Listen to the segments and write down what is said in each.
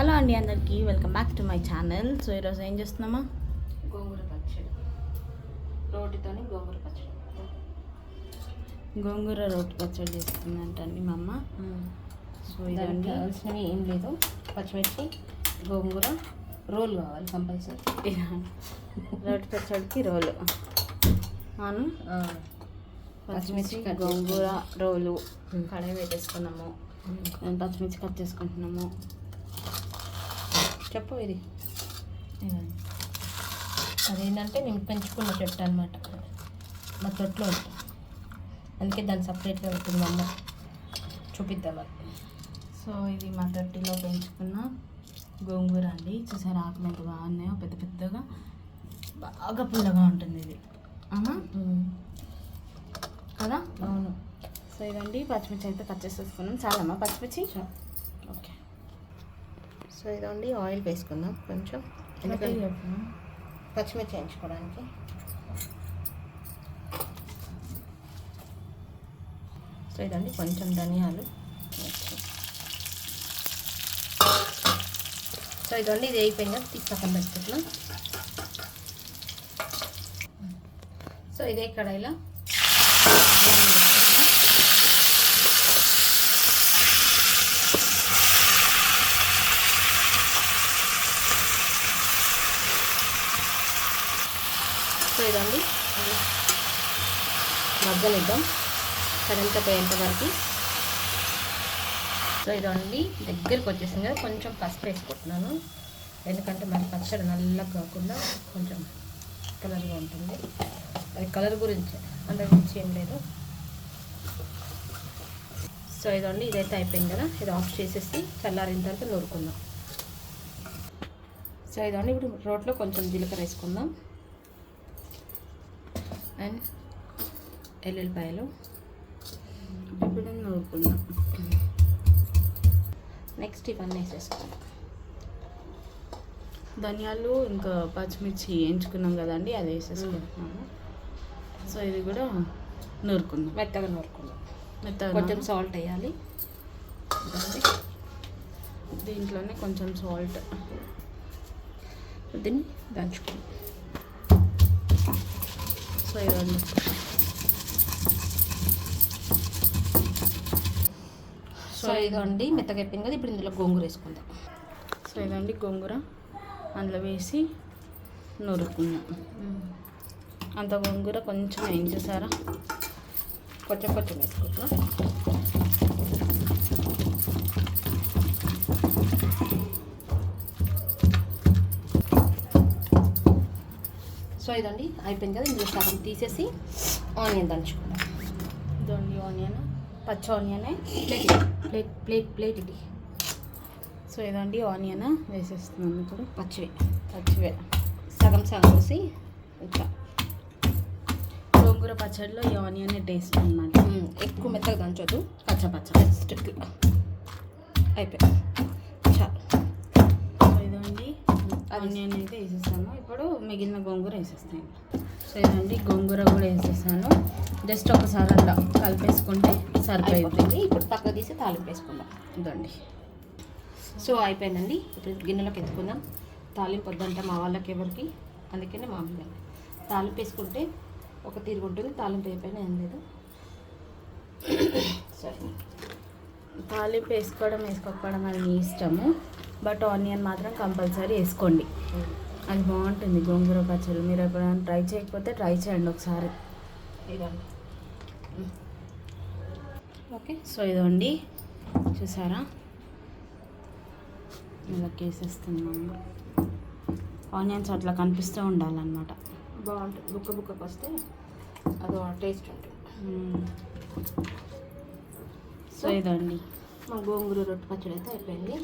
Hello అండి అందరికీ welcome back to my channel. So ఈరోజు ఏం చేస్తున్నామా? గోంగూర పచ్చడి. రోటితోని గోంగూర పచ్చడి. గోంగూర రోటి పచ్చడి చేస్తుందంటండి మా అమ్మ. సో ఇదండి. కావాల్సినవి ఏం లేదు. పచ్చిమిర్చి గోంగూర రోల్ కావాలి కంపల్సరీ. రోటి పచ్చడికి రోలు. అవును. పచ్చిమిర్చి గోంగూర రోలు. కడాయి పెట్టేసుకున్నాము. నేను పచ్చిమిర్చి కట్ చేసుకుంటున్నాము. చెప్పు ఇది. అదేంటంటే నేను పెంచుకున్న చెట్టు అనమాట మా తొట్లో ఉంటుంది అందుకే దాన్ని సపరేట్గా ఉంటుంది మా అమ్మ. చూపిద్దాం అది సో ఇది మా తొట్టిలో పెంచుకున్న గోంగూర అండి. చూసారు ఆకులు ఎంత బాగున్నాయో పెద్ద పెద్దగా. బాగా పుల్లగా ఉంటుంది ఇది. అవునా? కదా? అవును. సో ఇదండి పచ్చిమిర్చి అయితే కట్ చేసేసుకున్నాం. చాలమ్మా పచ్చిమిర్చి? సో ఇదండి ఆయిల్ వేసుకుందాం కొంచెం. ఎందుకంటే పచ్చిమిర్చి వేయించుకోవడానికి. సో ఇదండి కొంచెం ధనియాలు. సో ఇదండి ఇది అయిపోయింది. కదా తీసి పక్కన పెట్టుకుంటున్నాం సో ఇదే కడాయిలో సో ఇదండి మగ్గనిద్దాం. కరెంట్ పోయేంత వరకు. సో ఇదండి. దగ్గరకు వచ్చేసింది కదా కొంచెం పసుపు వేసుకుంటున్నాను. ఎందుకంటే మరి పచ్చడి నల్లగా కాకుండా కొంచెం కలర్గా ఉంటుంది. అది కలర్ గురించి అంత గురించి ఏం లేదు. సో ఇదండి. ఇదైతే అయిపోయింది కదా. ఇది ఆఫ్ చేసేసి చల్లారిన తర్వాత నూరుకుందాం. సో ఇదండి. ఇప్పుడు రోట్లో కొంచెం జీలకర్ర వేసుకుందాం. అండ్ ఎల్లుల్లిపాయలు. ఇప్పుడు నూరుకుందాం నెక్స్ట్ ఇవన్నీ వేసేసుకుందాం ధనియాలు ఇంకా పచ్చిమిర్చి వేయించుకున్నాం కదండి అది వేసేసుకుంటున్నాము. సో ఇది కూడా నూరుకుందాం. మెత్తగా నూరుకుందాం. మెత్తగా కొంచెం సాల్ట్ వేయాలి. దీంట్లోనే కొంచెం సాల్ట్ దీన్ని దంచుకుందాం. సో ఇదండి సో ఇదండి మెత్తగా అయిపోయింది కదా ఇప్పుడు ఇందులో గోంగూర వేసుకుందాం. సో ఇదండి గోంగూర. అందులో వేసి నూరుకుందాం అంత గోంగూర కొంచెం ఏం చేశారా కొంచెం కొంచెం వేసుకుంటున్నాం సో ఇదండి అయిపోయింది కదా ఇందులో సగం తీసేసి ఆనియన్ దంచుకుందాం. ఇదండి ఆనియన్ పచ్చి ఆనియనే. ప్లేట్ ప్లేట్ ప్లేట్ ప్లేట్ ఇది. సో ఇదండి ఆనియన్ వేసేస్తున్నాను ఇప్పుడు. పచ్చివి. పచ్చివే. సగం సగం వేసి ఇంకా గోంగూర పచ్చడిలో ఈ ఆనియన్ టేస్ట్ అనమాట ఎక్కువ మెత్తగా దంచొద్దు. పచ్చ పచ్చ. అయిపోయింది. ఆనియన్ అయితే వేసేసాను ఇప్పుడు మిగిలిన గోంగూర వేసేస్తాను. సో ఇదండి గోంగూర కూడా వేసేసాను. జస్ట్ ఒకసారి అలా కలిపేసుకుంటే సరిపోయింది. అయిపోతుంది. ఇప్పుడు పక్క తీసి తాలింపు వేసుకుందాం. ఇదండి సో అయిపోయిందండి. ఇప్పుడు గిన్నెలోకి ఎత్తుకుందాం. తాలింపు వద్దంట మా వాళ్ళకి ఎవరికి? అందుకనే మామూలుగా తాలింపు వేసుకుంటే ఒక తీరు ఉంటుంది తాలింపు అయిపోయినా ఏం లేదు. సరే. తాలింపు వేసుకోవడం వేసుకోకపోవడం అది మీ ఇష్టము. బట్ ఆనియన్ మాత్రం కంపల్సరీ వేసుకోండి. అది బాగుంటుంది గోంగూర పచ్చడి మీరు ఎప్పుడైనా ట్రై చేయకపోతే ట్రై చేయండి ఒకసారి. ఓకే సో ఇదండి. చూసారా? ఇలా వేసేస్తున్నాము ఆనియన్స్ అట్లా కనిపిస్తూ ఉండాలన్నమాట. బాగుంటుంది. బుక్క బుక్కకు వస్తే అదో టేస్ట్ ఉంటుంది. సో ఇదండి. మా గోంగూర రొట్టె పచ్చడి అయితే అయిపోయింది.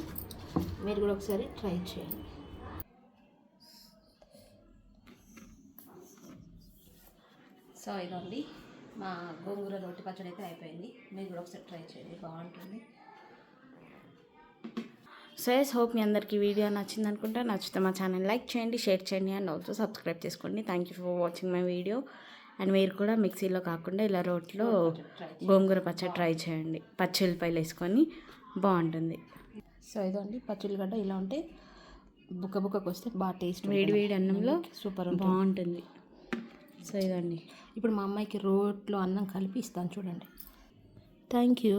మీరు కూడా ఒకసారి ట్రై చేయండి. సో ఇదండి మా గోంగూర రొట్టె పచ్చడి అయితే అయిపోయింది. మీరు కూడా ఒకసారి ట్రై చేయండి బాగుంటుంది. సో ఎస్ హోప్ మీ అందరికీ వీడియో నచ్చింది అనుకుంటా. నచ్చితే మా ఛానల్ లైక్ చేయండి షేర్ చేయండి అండ్ ఆల్సో సబ్స్క్రైబ్ చేసుకోండి. Thank you for watching my video and మీరు కూడా మిక్సీలో కాకుండా ఇలా రోట్లో గోంగూర పచ్చడి ట్రై చేయండి. పచ్చి ఉల్లిపాయలు వేసుకొని బాగుంటుంది. సో ఇదండి పచ్చిమిరగడ్డ ఇలా ఉంటే బుక్క బుక్కకు వస్తే బాగా టేస్ట్ వేడి వేడి అన్నంలో సూపర్ బాగుంటుంది. సో ఇదండి ఇప్పుడు మా అమ్మాయికి రోట్లో అన్నం కలిపి ఇస్తాను చూడండి. Thank you